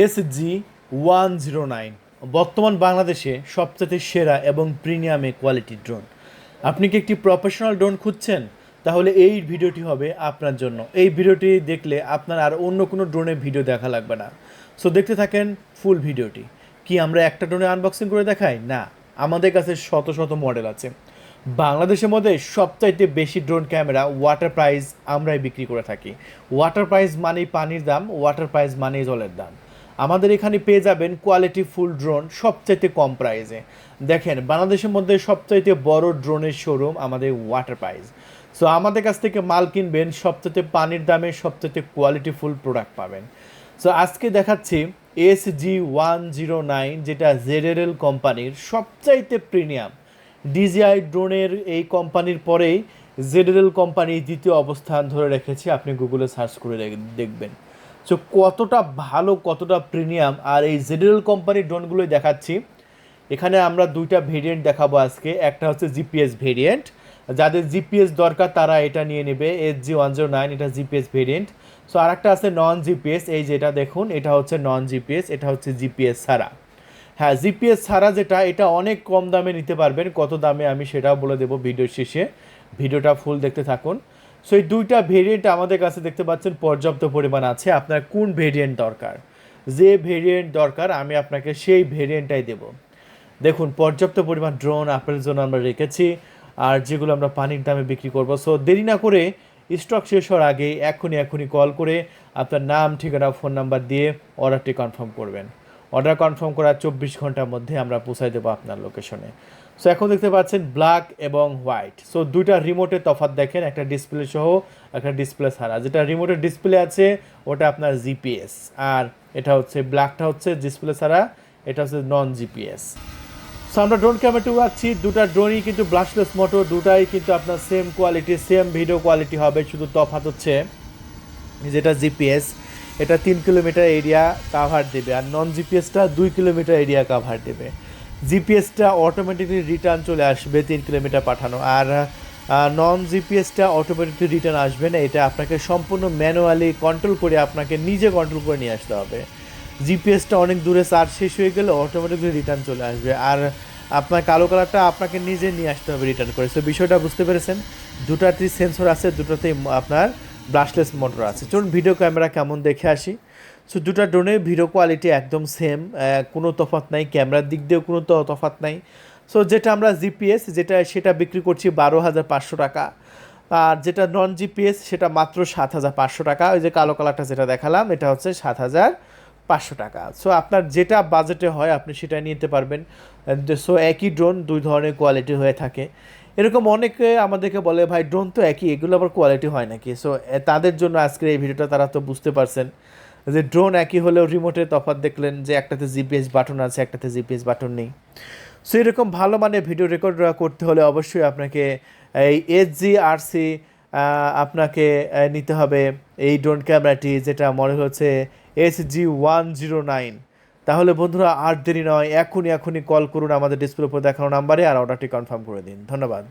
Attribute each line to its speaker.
Speaker 1: S G one zero nine বর্তমান বাংলাদেশে সবচেয়ে সেরা এবং প্রিমিয়ামে কোয়ালিটি ড্রোন আপনি কি একটি প্রফেশনাল ড্রোন খুঁজছেন? তাহলে এই ভিডিওটি হবে আপনার জন্য। এই ভিডিওটি দেখলে আপনার আর অন্য কোনো ড্রোনের ভিডিও দেখা লাগবে না। সো দেখতে থাকেন ফুল ভিডিওটি। কি আমরা একটা ড্রোনে আনবক্সিং করে দেখাই? না, আমাদের কাছে শত শত মডেল আছে। বাংলাদেশের মধ্যে সবচাইতে বেশি ড্রোন ক্যামেরা ওয়াটার প্রাইজ আমরাই বিক্রি করে থাকি। ওয়াটার প্রাইজ মানেই পানির দাম ওয়াটার প্রাইজ মানেই জলের দাম। আমাদের এখানে পেয়ে যাবেন কোয়ালিটি ফুল ড্রোন সবচাইতে কম প্রাইসে দেখেন, বাংলাদেশের মধ্যে সবচাইতে বড় ড্রোনের শোরুম আমাদের ওয়াটার প্রাইস সো আমাদের কাছ থেকে মাল কিনবেন, সবচাইতে পানির দামে সবচাইতে কোয়ালিটি ফুল প্রোডাক্ট পাবেন। সো আজকে দেখাচ্ছি S G one zero nine যেটা জেডেরএল কোম্পানির সবচাইতে প্রিমিয়াম ডিজিআই ড্রোনের এই কোম্পানির পরেই জেডেরএল কোম্পানি দ্বিতীয় অবস্থান ধরে রেখেছে। আপনি গুগলে সার্চ করে দেখবেন। সো কতটা ভালো, কতটা প্রিমিয়াম আর এই জেডেরএল কোম্পানির ড্রোনগুলোই দেখাচ্ছি। এখানে আমরা দুইটা ভেরিয়েন্ট দেখাবো আজকে। একটা হচ্ছে জিপিএস ভেরিয়েন্ট যাদের জিপিএস দরকার, তারা এটা নিয়ে নেবে। S G one zero nine এটা জিপিএস ভেরিয়েন্ট সো আরেকটা আছে নন জিপিএস এই যেটা দেখুন, এটা হচ্ছে নন জিপিএস এটা হচ্ছে জিপিএস ছাড়া। হ্যাঁ জিপিএস ছাড়া যেটা, এটা অনেক কম দামে নিতে পারবেন। কত দামে আমি সেটাও বলে দেবো ভিডিওর শেষে। ভিডিওটা ফুল দেখতে থাকুন। সো এই দুইটা ভেরিয়েন্ট আমাদের কাছে দেখতে পাচ্ছেন পর্যাপ্ত পরিমাণ আছে। আপনার কোন ভেরিয়েন্ট দরকার? যে ভেরিয়েন্ট দরকার, আমি আপনাকে সেই ভেরিয়েন্টটাই দেবো। দেখুন, পর্যাপ্ত পরিমাণ ড্রোন আপনার জন্য আমরা রেখেছি, আর যেগুলো আমরা পানির দামে বিক্রি করব। সো দেরি না করে স্টক শেষ হওয়ার আগে এখনই এখনই কল করে আপনার নাম, ঠিকানা ফোন নাম্বার দিয়ে অর্ডারটি কনফার্ম করবেন। অর্ডার কনফার্ম করার চব্বিশ ঘণ্টার মধ্যে আমরা পৌঁছাই দেবো আপনার লোকেশনে সো এখন দেখতে পাচ্ছেন ব্ল্যাক এবং হোয়াইট সো দুইটা রিমোটের তফাত দেখেন, একটা ডিসপ্লে সহ, একটা ডিসপ্লে ছাড়া। যেটা রিমোটের ডিসপ্লে আছে, ওটা আপনার জিপিএস আর এটা হচ্ছে ব্ল্যাকটা হচ্ছে ডিসপ্লে ছাড়া, এটা হচ্ছে নন জিপিএস সো আমরা ড্রোন ক্যামেরাটি উড়াচ্ছি। দুটা ড্রোনই কিন্তু ব্লাশলেস মোটো দুটাই কিন্তু আপনার same quality same video quality হবে। শুধু তফাৎ হচ্ছে, যেটা জিপিএস এটা তিন কিলোমিটার এরিয়া কাভার দেবে আর নন জিপিএসটা দুই কিলোমিটার এরিয়া কাভার দেবে। জিপিএসটা অটোমেটিকলি রিটার্ন চলে আসবে তিন কিলোমিটার পাঠানো। আর নন জিপিএসটা অটোমেটিকলি রিটার্ন আসবে না, এটা আপনাকে সম্পূর্ণ ম্যানুয়ালি কন্ট্রোল করে আপনাকে নিজে কন্ট্রোল করে নিয়ে আসতে হবে। জিপিএসটা অনেক দূরে চার্জ শেষ হয়ে গেলে অটোমেটিকলি রিটার্ন চলে আসবে। আর আপনার কালো কালারটা আপনাকে নিজে নিয়ে আসতে হবে রিটার্ন করে। সো বিষয়টা বুঝতে পেরেছেন? দুটাতেই সেন্সর আছে, দুটাতেই আপনার ব্রাশলেস মোটর আছে। চলুন ভিডিও ক্যামেরা কেমন দেখে আসি। সো দুটা ড্রোনের ভিডিও কোয়ালিটি একদম সেম কোনো তফাৎ নাই। ক্যামেরার দিক দিয়েও কোনো তো তফাৎ নাই। সো যেটা আমরা জিপিএস যেটা, সেটা বিক্রি করছি বারো হাজার পাঁচশো টাকা। আর যেটা নন জিপিএস সেটা মাত্র সাত হাজার পাঁচশো টাকা। ওই যে কালো কালারটা যেটা দেখালাম, এটা হচ্ছে সাত হাজার পাঁচশো টাকা। সো আপনার যেটা বাজেটে হয়, আপনি সেটা নিতে পারবেন। সো একই ড্রোন দুই ধরনের কোয়ালিটি হয়ে থাকে। এরকম অনেকে আমাদেরকে বলে, ভাই ড্রোন তো একই, এগুলো আবার কোয়ালিটি হয় নাকি? সো তাদের জন্য আজকের এই ভিডিওটা তারা তো বুঝতে পারছেন যে ড্রোন একই হলেও রিমোটের তফাৎ দেখলেন যে একটাতে জিপিএস বাটন আছে, একটাতে জিপিএস বাটন নেই। সো এরকম ভালো মানে ভিডিও রেকর্ড করতে হলে অবশ্যই আপনাকে এই এইচ জি আর সি আপনাকে নিতে হবে। এই ড্রোন ক্যামেরাটি যেটা মডেল হচ্ছে S G one zero nine তাহলে বন্ধুরা আর দেরি নয়, এখনই এখনই কল করুন আমাদের ডিসপ্লে উপর দেখানো নাম্বারে আর অর্ডারটি কনফার্ম করে দিন। ধন্যবাদ।